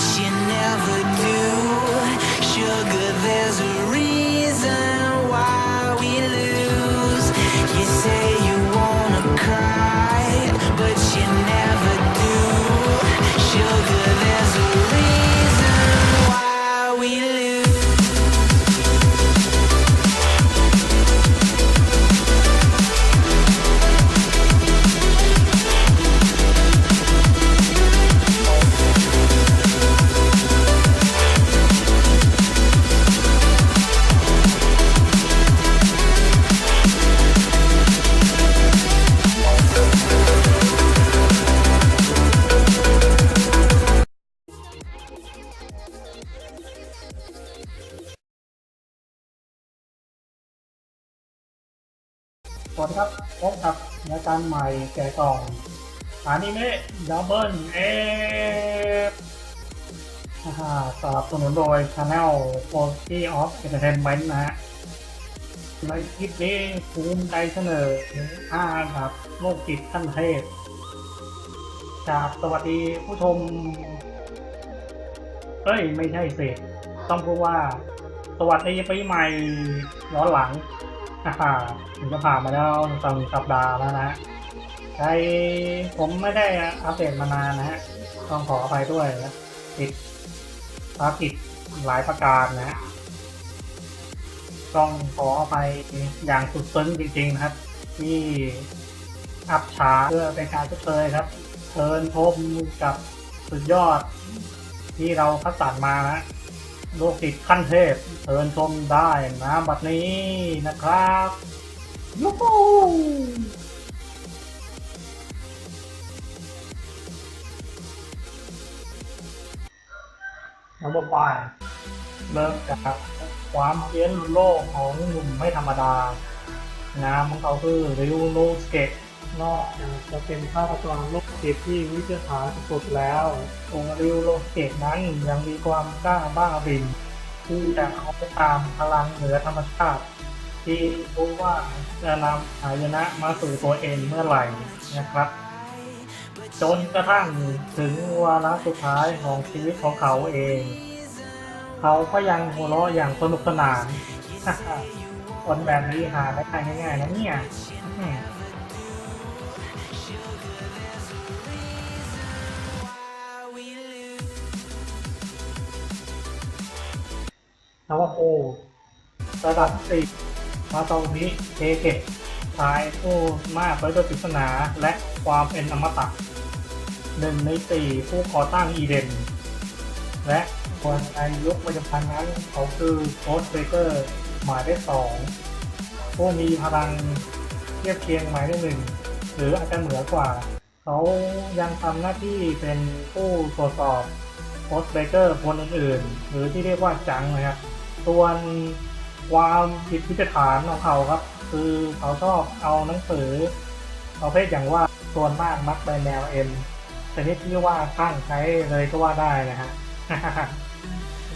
you วัสดีครับ พบกับรายการใหม่แก่กล่องอนิเมะดับเบิลเอฟสนับสนุนโดย Channel f o r t y of Entertainment นะฮะในคลิปนี้ภูมิใจเสนอห้าอันดับโลกจิตขั้นเทพจากสวัสดีผู้ชม เอ้ย ไม่ใช่สิ ต้องพูดว่า สวัสดีปีใหม่ย้อนหลัง ฮ่าฮ่าถึงจะผ่านมาแล้วสองสัปดาห์แล้วนะใครผมไม่ได้อัปเดตมานานนะฮะ ต้องขออภัยด้วยนะติดภารกิจหลายประการนะฮะ ต้องขออภัยอย่างสุดซึ้งจริงๆนะครับ ที่อัพช้าเพื่อเป็นการชดเชยครับเชิญชมกับสุดยอดที่เราคัดสรรมานะ โลกติดขั้นเทพเชิญชมได้นะบัดนี้นะครับยูฮูนับไปเริ่มจากความเพี้ยนโลกของหนุ่มไม่ธรรมดานามของเขาคือริวโนสเกะ นอกจากจะเป็นฆาตกรโรคจิตที่วิจารณ์สุดแล้วองค์ริวโนสเกะนั้นยังมีความกล้าบ้าบินที่จะเอาไปตามพลังเหนือธรรมชาติ ที่รู้ว่าจะนำหายนะมาสู่ตัวเองเมื่อไหร่นะครับ จนกระทั่งถึงวาระสุดท้ายของชีวิตของเขาเอง เขาก็ยังหัวเราะอย่างสนุกสนานคนแบบนี้หาได้ง่ายๆนะเนี่ย นาวาโอระดับสี่มาตรงนี้เทเกตชายผู้มากไปด้วยปริศนาและความเป็นอมตะหนึ่งในสี่ผู้ก่อตั้งอีเดน และคนในยุคปัจจุบันนั้นเขาคือโค้ชเบเกอร์หมายเลขสองผู้มีพลังเทียบเคียงหมายเลขหนึ่งหรืออาจจะเหนือกว่า เขายังทำหน้าที่เป็นผู้ตรวจสอบโค้ชเบเกอร์คนอื่นๆ หรือที่เรียกว่าจังนะครับ ส่วนความผิดพิจฐานของเขาครับ คือเขาชอบเอาหนังสือประเภทอย่างว่าส่วนมากมักไปแนวเอ็มชนิดที่ว่าข้างใช้เลยก็ว่าได้นะฮะ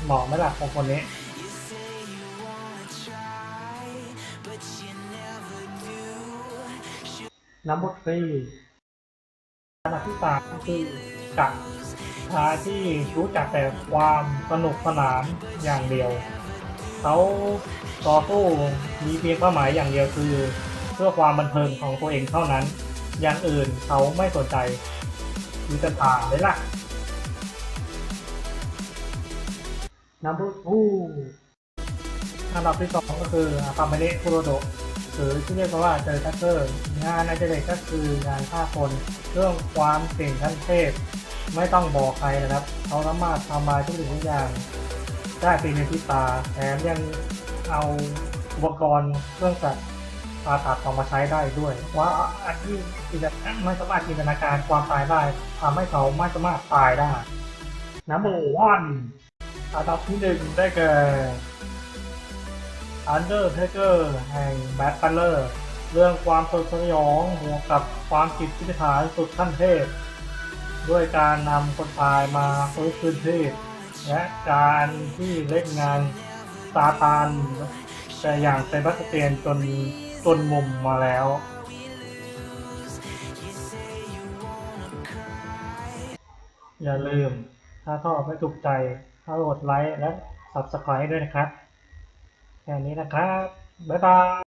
เหมาะไหมล่ะของคนนี้นัมเบอร์ทรีอันดับที่สามคือกับชาที่รู้จักแต่ความสนุกสนานอย่างเดียว เขาต่อสู้มีเพียงเป้าหมายอย่างเดียวคือ เพื่อความบันเทิงของตัวเองเท่านั้น อย่างอื่นเขาไม่สนใจมีแต่ผ่านเลยล่ะ number two อันดับที่สองก็คืออาคาเมเนะคุโรโดะหรือที่เรียกว่าเจอทักเกอร์งานอาจารย์ก็คืองานฆ่าคนเรื่องความเก่งขั้นเทพ ไม่ต้องบอกใครนะครับ เขาสามารถทำลายทุกสิ่งทุกอย่าง ได้เป็นในที่ตาแถมยังเอาอุปกรณ์เครื่องจักรผ่าตัดออกมาใช้ได้ด้วย ว่าอาชีพที่จะไม่สามารถจินตนาการความตายได้ทำให้เขาไม่สามารถตายได้น้ำโมวันอันดับที่หนึ่งได้แก่ Undertaker แห่ง Bad b a l l e r เรื่องความสดสยองบวกับความจิตพิจาสุดขั้นเทพ ด้วยการนำคนตายมาฟื้นคืนชีพ และการที่เล่นงานซาตานแต่อย่างเซบาสเตียนจนจนมุมมาแล้ว อย่าลืม ถ้าชอบไม่ถูกใจถ้ากดไลค์และ Subscribe ด้วยนะครับ แค่นี้นะครับ บ๊ายบาย